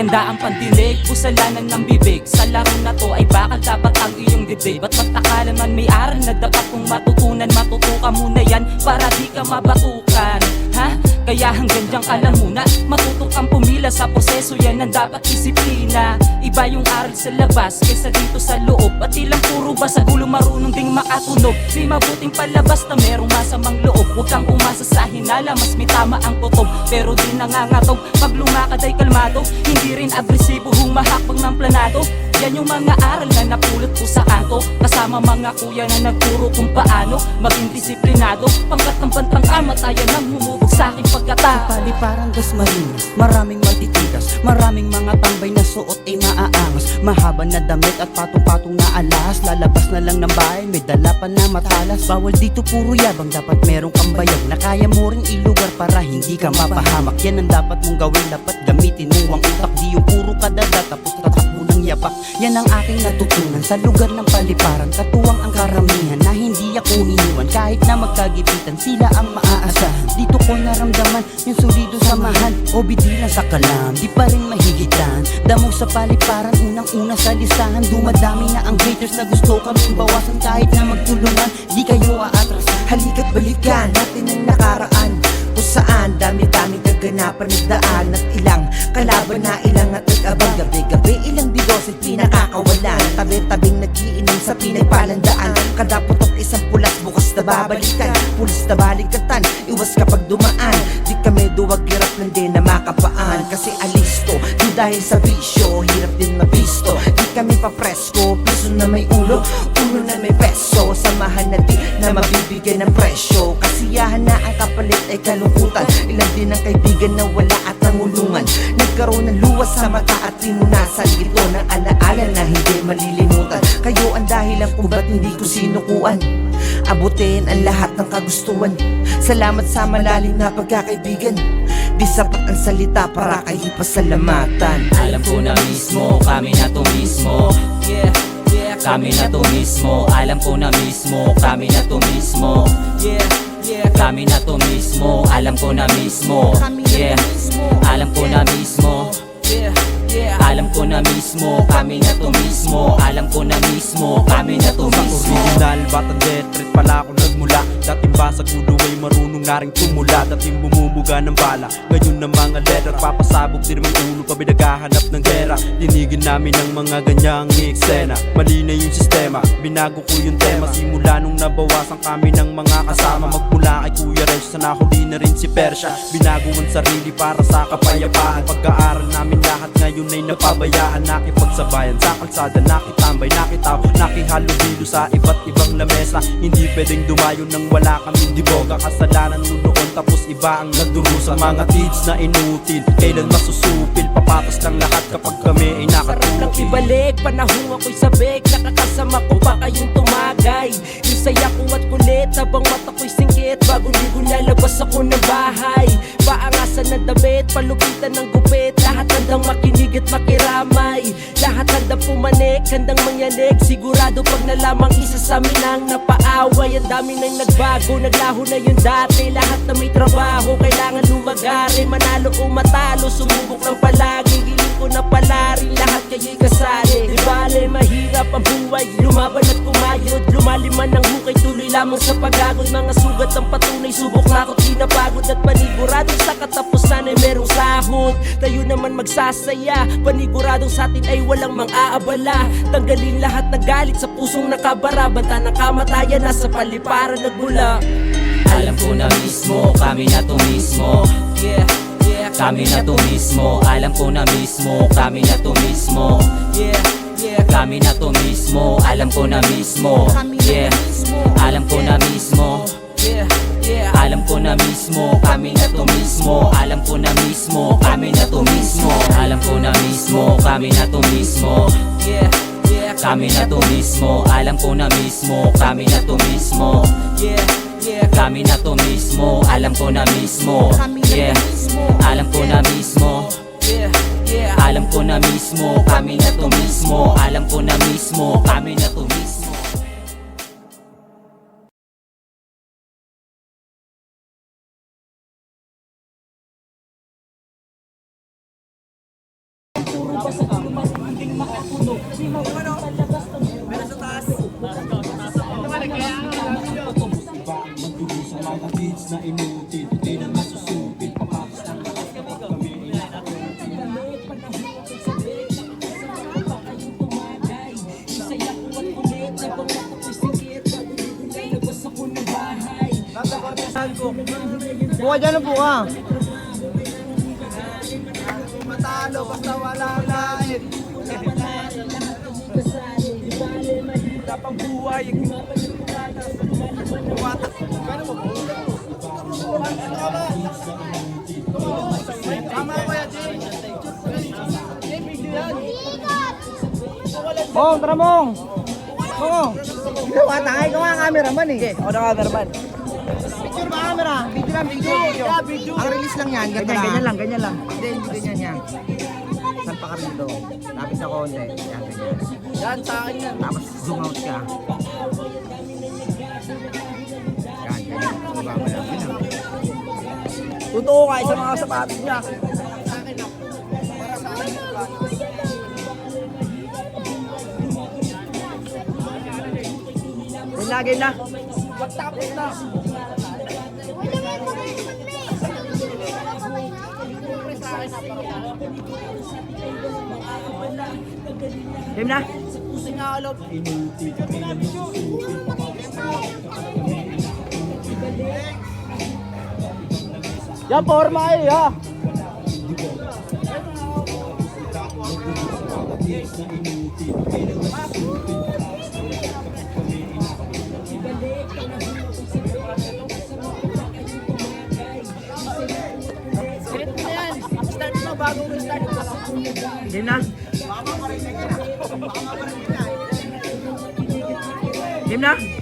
Handa ang pandinig, pusalanan ng bibig. Sa laro na to ay bakal dapat ang iyong dibdib. At magtakalan man may aral na dapat kong matutunan Matutukan muna yan para di ka mabatukan Ha? Kaya hanggang dyan ka lang muna Matuto kang pumila sa proseso yan ang dapat disiplina. Iba yung aral sa labas kaysa dito sa loob. At ilang puro ba sa gulo marunong ding makatunog? May mabuting palabas na merong masamang loob. Huwag kang umasa sa hinala, mas may tama ang kutob Pero di nangangatog, pag lumakad ay kalmado Hindi rin agresibo, humahakbang ng planado yan yung mga aral na napulot ko sa kanto Kasama mga kuya na nagturo kung paano Maging disiplinado. Pangkat ng bantang kamatayan Nang humubog sa aking pagkatao. Pali parang gas marinas Maraming matitigas Maraming mga tambay na suot ay maaangas Mahaba na damit at patong-patong na alas Lalabas na lang ng bahay May dala pa na matalas. Bawal dito puro yabang Dapat merong kang bayag Na kaya mo ring ilugar para hindi ka mapahamak. Yan ang dapat mong gawin Dapat gamitin mo ang utak Di yung puro kadada Tapos yapak Yan ang aking natutunan Sa lugar ng paliparan. Katuwang ang karamihan Na hindi ako iniwan. Kahit na magkagipitan Sila ang maaasahan Dito ko naramdaman Yung solido samahan O bidila sa kalam. Di pa rin mahigitan. Damo sa paliparan Unang-una sa listahan. Dumadami na ang haters Na gusto kaming bawasan. Kahit na magtulungan Di kayo aatras Halika't balikan natin ang nakaraan. Kung saan dami-daming kaganapan nagdaan At ilang kalaban na ilang at nag-abang Gabi-gabi. Ilang didosit pinakakawalan Tabi-tabing nagiinom sa pinagpalandaan. Kada putok isang pulas bukas na babalikan. Pulis na balikatan, iwas kapag dumaan. Di kami duwag hirap lang din na makapaan. Kasi alisto, di dahil sa bisyo Hirap din mabisto, di kami papresko Piso na may ulo, ulo na may peso. Samahan na di na mabibigyan ng presyo. Kasiyahan na ang kapalit ay kalungkutan. Ilan din ang kaibigan na wala at nangulungan Nagkaroon ng luwas sa mata at tinunasan Ito ng alaala na hindi malilimutan. Kayo ang dahilan kung ba't hindi ko sinukuan. Abutin ang lahat ng kagustuhan. Salamat sa malalim na pagkakaibigan. Di sapat ang salita para kay pasalamatan Alam ko na mismo, kami na to mismo. Yeah, yeah, kami na to mismo. Alam ko na mismo, kami na to mismo. Yeah, yeah, kami na to mismo. Alam ko na mismo. Yeah, alam ko na mismo. Alam ko na mismo Kami na to mismo. Alam ko na mismo Kami na to mismo. Original batang threat pala ako nagmula. Dating basag ulo ay marunong na rin tumula. Dating bumubuga ng bala Ngayon ng mga letter. Papasabog din ng ulo pa naghahanap ng gera. Dinigin namin ang mga ganyang eksena. Mali na yung sistema Binago ko yung tema. Simula nung nabawasan kami ng mga kasama. Magmula kay Kuya Sa nahuli na rin si Persha Binago ang sarili para sa kapayapaan Pagkaaral namin lahat ngayon ay napabayaan. Nakipagsabayan sa kalsada Nakitambay, nakitaw, nakihalubilo sa iba't ibang lamesa. Hindi pwedeng dumayo nang wala kaming diboga. Kasalanan mo noon tapos iba ang nagdurusa. Mga tids na inutil, kailan masusupil? Papatas lang lahat kapag kami ay nakatutil ibalik Panahong ako'y sabik. Nakakasama ko pa kayong tumagay. Yung saya ko at kulit Habang mata ko'y singkit Bagong ligo lalabas ako ng bahay. Paangasan ng damit Palupitan ng gupit. Lahat handang makinig at makiramay. Lahat handang pumanik Handang mangyanig Sigurado pag nalamang isa sa amin ang napaaway. Ang dami nang nagbago Naglaho na yung dati. Lahat na may trabaho Kailangan lumagarin Manalo o matalo Sumubok ng palagi. Hiling ko na pala rin Lahat kayo'y kasali. Di bale mahirap ang buhay. Lumaban at kumayod Lumalim man ang hukay Tuloy lamang sa pagagod Mga sugat ang patunay Subok na ako't di napagod At panigurado sa katapusan ay merong sahod. Tayo naman magsasaya Paniguradong sa atin ay walang mang-aabala. Tanggalin lahat na galit sa pusong nakabara Banta ng kamatayan Nasa paliparan nagmula. Alam ko na mismo, kami na to mismo. Yeah, yeah. Kami na to mismo, alam ko na mismo Kami na to mismo. Yeah, yeah. Kami na to mismo, alam ko na mismo. Yeah, alam ko na mismo. Alam ko na mismo, kami na to mismo. Alam ko na mismo, kami na to mismo. Alam ko na mismo, kami na to mismo. Yeah, Kami na to mismo, alam ko na mismo. Kami na to mismo. Yeah, yeah Kami na to mismo, alam ko na mismo. Yeah, alam ko na mismo. Yeah Alam ko na mismo, kami na to mismo. Alam ko na mismo, kami na to na inutil Di na masusupil Papapas lang lakas kapag kami ay Buka dyan na buka. Matalo basta wala lain Tapang buhay. Tama ko yan, Mong, tara mong. Mong. Ikaw ata, ikaw nga cameraman eh. Okay, ako na cameraman. Picture ba camera? Video lang, video. Video. Ang release lang yan, ganyan, ganyan lang, ganyan lang. Hindi, hindi ganyan yan. Salpa ka rito. Lapit sa konti. Yan, ganyan. Yan, sa akin yan. Tapos zoom out ka. Yan, ganyan. Baba mo lang. Totoo kayo sa mga sapatos niya. Lagay na. Pagtapos na. Game na. Pusin nga Yan, forma. Game na. Game na.